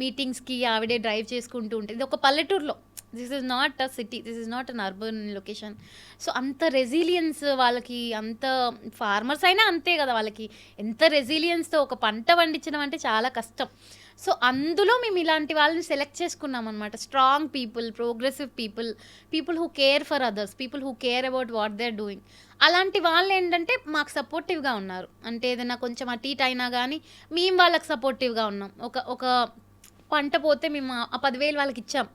మీటింగ్స్కి ఆవిడే డ్రైవ్ చేసుకుంటూ ఉంటుంది ఇది ఒక పల్లెటూరులో. This is not a city this is not an urban location so అంత రెసిలియన్స్ వాళ్ళకి అంత ఫార్మర్స్ అయినా అంతే కదా వాళ్ళకి. ఎంత రెసిలియన్స్తో ఒక పంట పండించడం అంటే చాలా కష్టం. సో అందులో మేము ఇలాంటి వాళ్ళని సెలెక్ట్ చేసుకున్నాం అనమాట strong people progressive people people who care for others people who care about what they are doing అలాంటి వాళ్ళు ఏంటంటే మాకు సపోర్టివ్గా ఉన్నారు. అంటే ఏదైనా కొంచెం అటు ఇటు అయినా కానీ మేము వాళ్ళకి సపోర్టివ్గా ఉన్నాం. ఒక ఒక పంట పోతే మేము ఆ పదివేలు వాళ్ళకి ఇచ్చాం.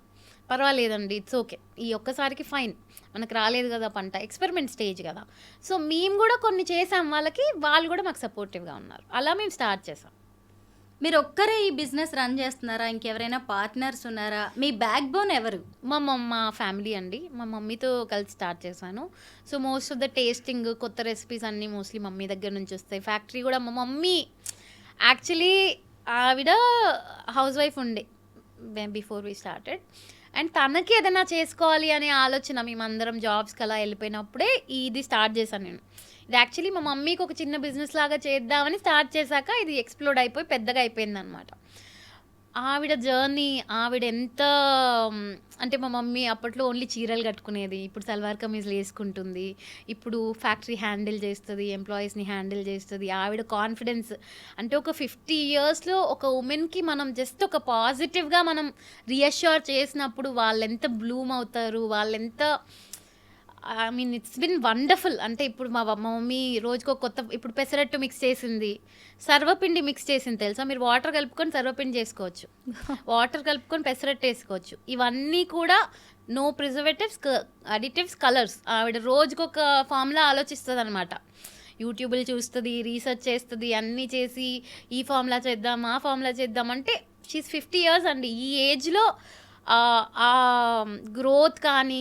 పర్వాలేదండి ఇట్స్ ఓకే ఈ ఒక్కసారికి ఫైన్ మనకు రాలేదు కదా పంట ఎక్స్పెరిమెంట్ స్టేజ్ కదా. సో మేము కూడా కొన్ని చేసాం. వాళ్ళకి వాళ్ళు కూడా మాకు సపోర్టివ్గా ఉన్నారు. అలా మేము స్టార్ట్ చేసాం. మీరు ఒక్కరే ఈ బిజినెస్ రన్ చేస్తున్నారా? ఇంకెవరైనా పార్ట్నర్స్ ఉన్నారా? మీ బ్యాక్ బోన్ ఎవరు? మా మమ్మ ఫ్యామిలీ అండి. మా మమ్మీతో కలిసి స్టార్ట్ చేశాను. So most of the tasting కొత్త రెసిపీస్ అన్నీ మోస్ట్లీ మమ్మీ దగ్గర నుంచి వస్తాయి. ఫ్యాక్టరీ కూడా మా మమ్మీ యాక్చువల్లీ ఆవిడ హౌస్ వైఫ్ ఉండే బిఫోర్ వి స్టార్టెడ్. అండ్ తనకి ఏదైనా చేసుకోవాలి అనే ఆలోచన మేమందరం జాబ్స్కి అలా వెళ్ళిపోయినప్పుడే ఇది స్టార్ట్ చేశాను నేను. ఇది యాక్చువల్లీ మా మమ్మీకి ఒక చిన్న బిజినెస్ లాగా చేద్దామని స్టార్ట్ చేశాక ఇది ఎక్స్ప్లోడ్ అయిపోయి పెద్దగా అయిపోయింది అనమాట ఆవిడ జర్నీ ఆవిడ ఎంత అంటే మా మమ్మీ అప్పట్లో ఓన్లీ చీరలు కట్టుకునేది. ఇప్పుడు సల్వార్ కమీజ్లు వేసుకుంటుంది. ఇప్పుడు ఫ్యాక్టరీ హ్యాండిల్ చేస్తుంది ఎంప్లాయీస్ని హ్యాండిల్ చేస్తుంది. ఆవిడ కాన్ఫిడెన్స్ అంటే ఒక ఫిఫ్టీ ఇయర్స్లో ఒక ఉమెన్కి మనం జస్ట్ ఒక పాజిటివ్గా మనం రీఅష్యూర్ చేసినప్పుడు వాళ్ళు ఎంత బ్లూమ్ అవుతారు వాళ్ళు ఎంత I mean it's been wonderful అంటే ఇప్పుడు మా మమ్మీ రోజుకో కొత్త ఇప్పుడు పెసరట్టు మిక్స్ చేసింది. సర్వపిండి మిక్స్ చేసింది తెలుసా? మీరు వాటర్ కలుపుకొని సర్వపిండి చేసుకోవచ్చు. వాటర్ కలుపుకొని పెసరట్టు వేసుకోవచ్చు. ఇవన్నీ కూడా నో ప్రిజర్వేటివ్స్ అడిటివ్స్ కలర్స్ ఆవిడ రోజుకొక ఫామ్లా ఆలోచిస్తుంది అనమాట యూట్యూబ్లు చూస్తుంది రీసెర్చ్ చేస్తుంది అన్నీ చేసి ఈ ఫామ్లా చేద్దాం ఆ ఫామ్లా చేద్దాం అంటే షీస్ ఫిఫ్టీ ఇయర్స్ అండి. ఈ ఏజ్లో ఆ గ్రోత్ కానీ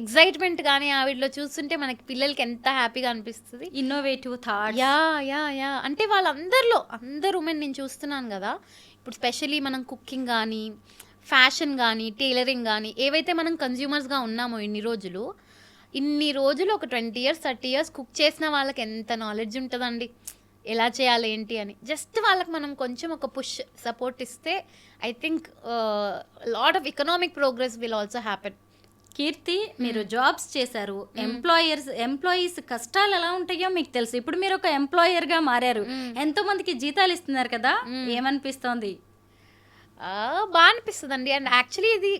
ఎగ్జైట్మెంట్ కానీ ఆవిడలో చూస్తుంటే మనకి పిల్లలకి ఎంత హ్యాపీగా అనిపిస్తుంది. Innovative thought yeah yeah yeah. అంటే వాళ్ళందరిలో అందరు ఉమెన్ నేను చూస్తున్నాను కదా. ఇప్పుడు స్పెషలీ మనం కుకింగ్ కానీ ఫ్యాషన్ కానీ టైలరింగ్ కానీ ఏవైతే మనం కన్జ్యూమర్స్గా ఉన్నామో ఇన్ని రోజులు ఇన్ని రోజులు ఒక twenty years thirty years cook చేసిన వాళ్ళకి ఎంత నాలెడ్జ్ ఉంటుందండి. ఎలా చేయాలి ఏంటి అని. జస్ట్ వాళ్ళకి మనం కొంచెం ఒక పుష్ సపోర్ట్ ఇస్తే I think lot of economic progress will also happen Keerthi మీరు జాబ్స్ చేశారు. ఎంప్లాయర్స్ ఎంప్లాయీస్ కష్టాలు ఎలా ఉంటాయో మీకు తెలుసు. ఇప్పుడు మీరు ఒక ఎంప్లాయర్గా మారారు. ఎంతో మందికి జీతాలు ఇస్తున్నారు కదా? ఏమనిపిస్తోంది? బాగా అనిపిస్తుంది అండి అండ్ యాక్చువల్లీ ఇది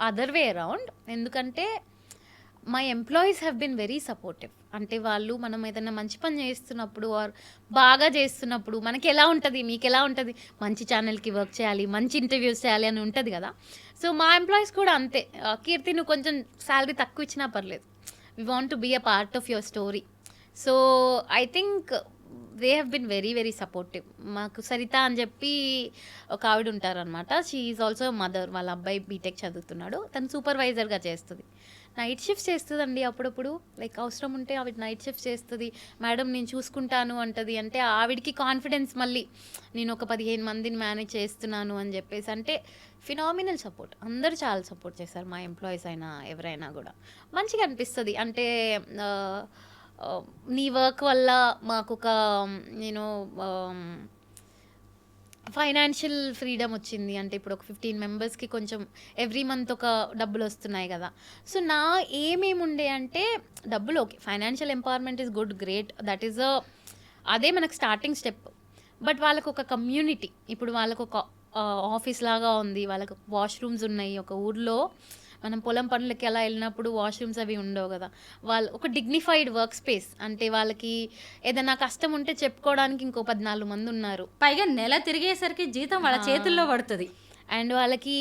అదర్ వే అరౌండ్ ఎందుకంటే my employees have been very supportive అంటే వాళ్ళు మనం ఏదైనా మంచి పని చేస్తున్నప్పుడు ఆర్ బాగా చేస్తున్నప్పుడు మనకి ఎలా ఉంటుంది మీకు ఎలా ఉంటుంది మంచి ఛానల్కి వర్క్ చేయాలి మంచి ఇంటర్వ్యూస్ చేయాలి అని ఉంటుంది కదా. సో మా ఎంప్లాయీస్ కూడా అంతే. కీర్తి నువ్వు కొంచెం శాలరీ తక్కువ ఇచ్చినా పర్లేదు. We want to be a part of your story so I think they have been very very supportive మాకు సరిత అని చెప్పి ఒక ఆవిడ ఉంటారనమాట షీ ఈజ్ ఆల్సో మదర్ వాళ్ళ అబ్బాయి బీటెక్ చదువుతున్నాడు. తను సూపర్వైజర్గా చేస్తుంది. నైట్ షిఫ్ట్ చేస్తుందండి అప్పుడప్పుడు. లైక్ అవసరం ఉంటే ఆవిడ నైట్ షిఫ్ట్ చేస్తుంది. మేడం నేను చూసుకుంటాను అంటది. అంటే ఆవిడకి కాన్ఫిడెన్స్ మళ్ళీ నేను ఒక పదిహేను మందిని మేనేజ్ చేస్తున్నాను అని చెప్పేసి. అంటే ఫినామినల్ సపోర్ట్ అందరూ చాలా సపోర్ట్ చేశారు మా ఎంప్లాయీస్ అయినా ఎవరైనా కూడా. మంచిగా అనిపిస్తుంది. అంటే నీ వర్క్ వల్ల మాకు ఒక నేను ఫైనాన్షియల్ ఫ్రీడమ్ వచ్చింది అంటే ఇప్పుడు ఒక ఫిఫ్టీన్ మెంబర్స్కి కొంచెం ఎవ్రీ మంత్ ఒక డబ్బులు వస్తున్నాయి కదా. సో నా ఏమేమి ఉండే అంటే డబ్బులు okay financial empowerment is good great that is a అదే మనకు స్టార్టింగ్ స్టెప్. బట్ వాళ్ళకు ఒక కమ్యూనిటీ ఇప్పుడు వాళ్ళకు ఒక ఆఫీస్ లాగా ఉంది వాళ్ళకు వాష్రూమ్స్ ఉన్నాయి ఒక ఊర్లో. మనం పొలం పనులకి అలా వెళ్ళినప్పుడు వాష్రూమ్స్ అవి ఉండవు కదా. వాళ్ళు ఒక డిగ్నిఫైడ్ వర్క్ స్పేస్ అంటే వాళ్ళకి ఏదైనా కష్టం ఉంటే చెప్పుకోవడానికి ఇంకో పద్నాలుగు మంది ఉన్నారు. పైగా నెల తిరిగేసరికి జీతం వాళ్ళ చేతుల్లో పడుతుంది. అండ్ వాళ్ళకి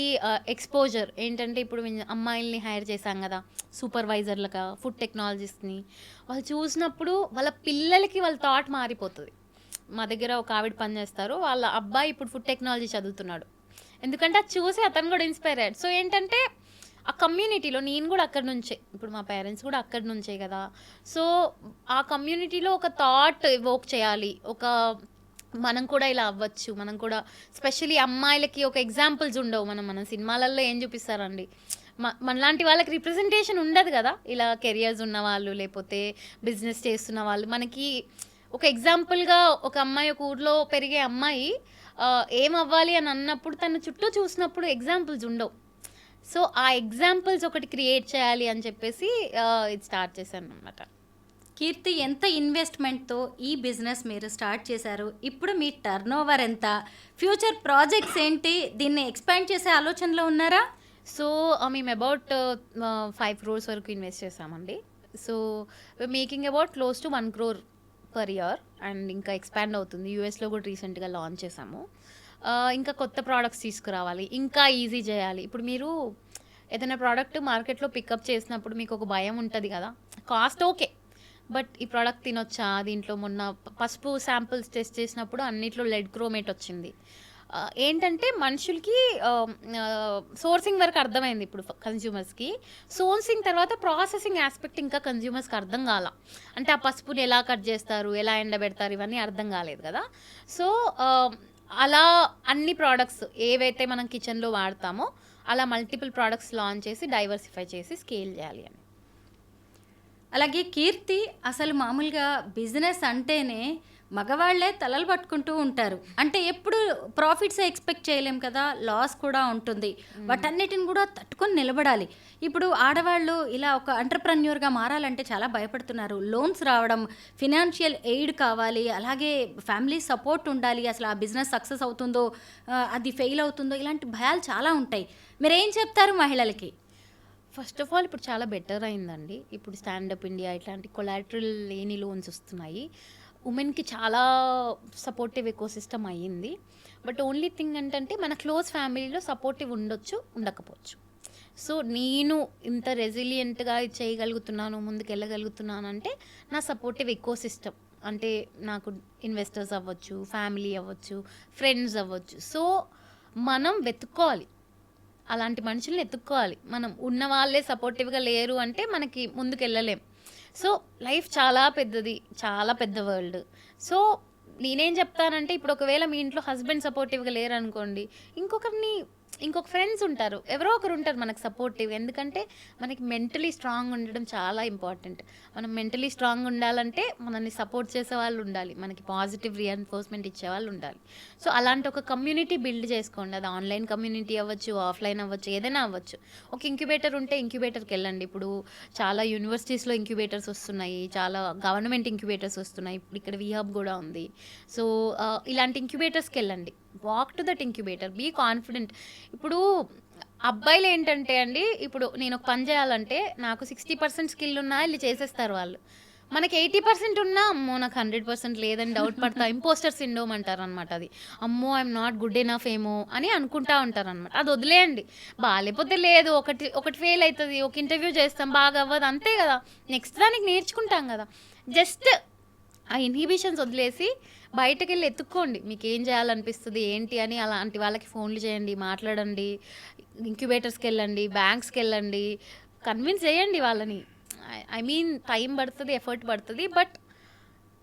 ఎక్స్పోజర్ ఏంటంటే ఇప్పుడు మేము అమ్మాయిల్ని హైర్ చేశాం కదా. సూపర్వైజర్లుగా ఫుడ్ టెక్నాలజిస్ట్ని వాళ్ళు చూసినప్పుడు వాళ్ళ పిల్లలకి వాళ్ళ థాట్ మారిపోతుంది. మా దగ్గర ఒక ఆవిడ పని చేస్తారు. వాళ్ళ అబ్బాయి ఇప్పుడు ఫుడ్ టెక్నాలజీ చదువుతున్నాడు. ఎందుకంటే అది చూసి అతను కూడా ఇన్స్పైర్ అయ్యాడు. సో ఏంటంటే ఆ కమ్యూనిటీలో నేను కూడా అక్కడి నుంచే. ఇప్పుడు మా పేరెంట్స్ కూడా అక్కడి నుంచే కదా. సో ఆ కమ్యూనిటీలో ఒక థాట్ ఎవోక్ చేయాలి. ఒక మనం కూడా ఇలా అవ్వచ్చు. మనం కూడా స్పెషలీ అమ్మాయిలకి ఒక ఎగ్జాంపుల్స్ ఉండవు. మనం మన సినిమాలలో ఏం చూపిస్తారండి? మ- మనలాంటి వాళ్ళకి రిప్రజెంటేషన్ ఉండదు కదా. ఇలా కెరియర్స్ ఉన్న వాళ్ళు లేకపోతే బిజినెస్ చేస్తున్న వాళ్ళు. మనకి ఒక ఎగ్జాంపుల్గా ఒక అమ్మాయి ఒక ఊర్లో పెరిగే అమ్మాయి ఏం అవ్వాలి అని అన్నప్పుడు తన చుట్టూ చూసినప్పుడు ఎగ్జాంపుల్స్ ఉండవు. సో ఆ ఎగ్జాంపుల్స్ ఒకటి క్రియేట్ చేయాలి అని చెప్పేసి ఇది స్టార్ట్ చేశాను అనమాట కీర్తి ఎంత ఇన్వెస్ట్మెంట్తో ఈ బిజినెస్ మీరు స్టార్ట్ చేశారు? ఇప్పుడు మీ టర్న్ ఓవర్ ఎంత? ఫ్యూచర్ ప్రాజెక్ట్స్ ఏంటి? దీన్ని ఎక్స్పాండ్ చేసే ఆలోచనలో ఉన్నారా? సో మేము అబౌట్ ఫైవ్ క్రోర్స్ వరకు ఇన్వెస్ట్ చేసామండి so making about close to one crore per year and ఇంకా ఎక్స్పాండ్ అవుతుంది. యూఎస్లో కూడా రీసెంట్గా లాంచ్ చేసాము ఇంకా కొత్త ప్రోడక్ట్స్ తీసుకురావాలి ఇంకా ఈజీ చేయాలి. ఇప్పుడు మీరు ఏదైనా ప్రోడక్ట్ మార్కెట్లో పికప్ చేసినప్పుడు మీకు ఒక భయం ఉంటుంది కదా కాస్ట్ ఓకే బట్ ఈ ప్రోడక్ట్ తినొచ్చా? దీంట్లో మొన్న పసుపు శాంపిల్స్ టెస్ట్ చేసినప్పుడు అన్నిట్లో లెడ్ క్రోమేట్ వచ్చింది. ఏంటంటే మనుషులకి సోర్సింగ్ వరకు అర్థమైంది ఇప్పుడు కన్జ్యూమర్స్కి సోర్సింగ్ తర్వాత ప్రాసెసింగ్ ఆస్పెక్ట్ ఇంకా కన్జ్యూమర్స్కి అర్థం కాల. అంటే ఆ పసుపుని ఎలా కట్ చేస్తారు ఎలా ఎండబెడతారు ఇవన్నీ అర్థం కాలేదు కదా. సో అలా అన్ని ప్రోడక్ట్స్ ఏవైతే మనం కిచెన్లో వాడతామో అలా మల్టిపుల్ ప్రోడక్ట్స్ లాంచ్ చేసి డైవర్సిఫై చేసి స్కేల్ చేయాలి అని. అలాగే కీర్తి అసలు మామూలుగా బిజినెస్ అంటేనే మగవాళ్ళే తలలు పట్టుకుంటూ ఉంటారు. అంటే ఎప్పుడు ప్రాఫిట్స్ ఎక్స్పెక్ట్ చేయలేం కదా లాస్ కూడా ఉంటుంది. వాటన్నిటిని కూడా తట్టుకొని నిలబడాలి. ఇప్పుడు ఆడవాళ్ళు ఇలా ఒక ఎంటర్ప్రెన్యూర్గా మారాలంటే చాలా భయపడుతున్నారు. లోన్స్ రావడం ఫినాన్షియల్ ఎయిడ్ కావాలి అలాగే ఫ్యామిలీ సపోర్ట్ ఉండాలి. అసలు ఆ బిజినెస్ సక్సెస్ అవుతుందో అది ఫెయిల్ అవుతుందో ఇలాంటి భయాలు చాలా ఉంటాయి. మీరు ఏం చెప్తారు మహిళలకి? ఫస్ట్ ఆఫ్ ఆల్ ఇప్పుడు చాలా బెటర్ అయిందండి. ఇప్పుడు స్టాండప్ ఇండియా ఇట్లాంటి కొలాటరల్ లేని లోన్స్ వస్తున్నాయి. ఉమెన్కి చాలా సపోర్టివ్ ఎకో సిస్టమ్ అయ్యింది. బట్ ఓన్లీ థింగ్ ఏంటంటే మన క్లోజ్ ఫ్యామిలీలో సపోర్టివ్ ఉండొచ్చు ఉండకపోవచ్చు. సో నేను ఇంత రెసిలియంట్గా చేయగలుగుతున్నాను ముందుకు వెళ్ళగలుగుతున్నాను అంటే నా సపోర్టివ్ ఎకో సిస్టమ్ అంటే నాకు ఇన్వెస్టర్స్ అవ్వచ్చు ఫ్యామిలీ అవ్వచ్చు ఫ్రెండ్స్ అవ్వచ్చు. సో మనం వెతుక్కోవాలి. అలాంటి మనుషుల్ని ఎత్తుక్కోవాలి. మనం ఉన్న వాళ్ళే సపోర్టివ్గా లేరు అంటే మనకి ముందుకు వెళ్ళలేం సో లైఫ్ చాలా పెద్దది చాలా పెద్ద వరల్డ్. సో నేనేం చెప్తానంటే ఇప్పుడు ఒకవేళ మీ ఇంట్లో హస్బెండ్ సపోర్టివ్గా లేరనుకోండి ఇంకొకరిని ఇంకొక ఫ్రెండ్స్ ఉంటారు. ఎవరో ఒకరు ఉంటారు మనకు సపోర్టివ్ ఎందుకంటే మనకి మెంటలీ స్ట్రాంగ్ ఉండడం చాలా ఇంపార్టెంట్ మనం మెంటలీ స్ట్రాంగ్ ఉండాలంటే మనల్ని సపోర్ట్ చేసే వాళ్ళు ఉండాలి. మనకి పాజిటివ్ రీఎన్ఫోర్స్మెంట్ ఇచ్చే వాళ్ళు ఉండాలి. సో అలాంటి ఒక కమ్యూనిటీ బిల్డ్ చేసుకోండి. అది ఆన్లైన్ కమ్యూనిటీ అవ్వచ్చు ఆఫ్లైన్ అవ్వచ్చు ఏదైనా అవ్వచ్చు. ఒక ఇంక్యుబేటర్ ఉంటే ఇంక్యుబేటర్కి వెళ్ళండి. ఇప్పుడు చాలా యూనివర్సిటీస్లో ఇంక్యుబేటర్స్ వస్తున్నాయి. చాలా గవర్నమెంట్ ఇంక్యుబేటర్స్ వస్తున్నాయి. ఇప్పుడు ఇక్కడ విహబ్ కూడా ఉంది. సో uh, ఇలాంటి ఇంక్యుబేటర్స్కి వెళ్ళండి. Walk to that incubator be confident. ఇప్పుడు అబ్బాయిలు ఏంటంటే అండి ఇప్పుడు నేను ఒక పని చేయాలంటే నాకు సిక్స్టీ పర్సెంట్ స్కిల్ ఉన్నా వీళ్ళు చేసేస్తారు వాళ్ళు. మనకి ఎయిటీ పర్సెంట్ ఉన్నా అమ్మో నాకు హండ్రెడ్ పర్సెంట్ లేదని డౌట్ పడతా. ఇంపోస్టర్ సిండోమ్ అంటారు అనమాట అది. అమ్మో ఐఎమ్ నాట్ గుడ్ ఎనఫ్ ఏమో అని అనుకుంటా ఉంటారు అనమాట అది వదిలేయండి. బాగాలేకపోతే లేదు ఒకటి ఒకటి ఫెయిల్ అవుతుంది ఒక ఇంటర్వ్యూ చేస్తాం బాగా అవ్వదు అంతే కదా. నెక్స్ట్ దానికి నేర్చుకుంటాం కదా. జస్ట్ ఆ ఇన్హిబిషన్స్ వదిలేసి బయటకు వెళ్ళి ఎత్తుక్కోండి. మీకు ఏం చేయాలనిపిస్తుంది? ఏంటి అని అలాంటి వాళ్ళకి ఫోన్లు చేయండి మాట్లాడండి ఇంక్యుబేటర్స్కి వెళ్ళండి బ్యాంక్స్కి వెళ్ళండి కన్విన్స్ చేయండి వాళ్ళని. ఐ మీన్ టైం పడుతుంది ఎఫర్ట్ పడుతుంది బట్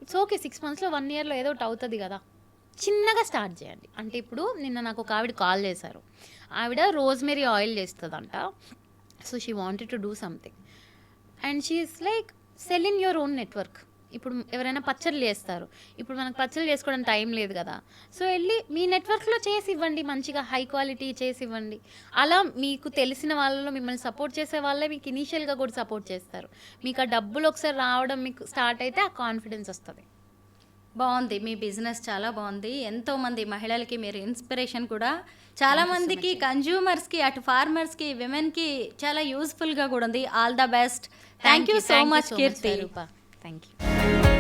ఇట్స్ ఓకే. సిక్స్ మంత్స్లో వన్ ఇయర్లో ఏదో ఒకటి అవుతుంది కదా. చిన్నగా స్టార్ట్ చేయండి. అంటే ఇప్పుడు నిన్న నాకు ఒక ఆవిడ కాల్ చేశారు. ఆవిడ రోజ్మెరీ ఆయిల్ చేస్తుందంట. So she wanted to do something. And she is like sell in your own network. ఇప్పుడు ఎవరైనా పచ్చళ్ళు చేస్తారు. ఇప్పుడు మనకు పచ్చళ్ళు చేసుకోవడానికి టైం లేదు కదా. సో వెళ్ళి మీ నెట్వర్క్లో చేసి ఇవ్వండి మంచిగా హై క్వాలిటీ చేసి ఇవ్వండి. అలా మీకు తెలిసిన వాళ్ళలో మిమ్మల్ని సపోర్ట్ చేసే వాళ్ళే మీకు ఇనీషియల్గా కూడా సపోర్ట్ చేస్తారు. మీకు ఆ డబ్బులు ఒకసారి రావడం మీకు స్టార్ట్ అయితే ఆ కాన్ఫిడెన్స్ వస్తుంది. బాగుంది. మీ బిజినెస్ చాలా బాగుంది. ఎంతో మంది మహిళలకి మీరు ఇన్స్పిరేషన్ కూడా చాలా మందికి కన్జ్యూమర్స్కి అటు ఫార్మర్స్కి విమెన్కి చాలా యూస్ఫుల్గా కూడా ఉంది. All the best thank you so much Keerthi thank you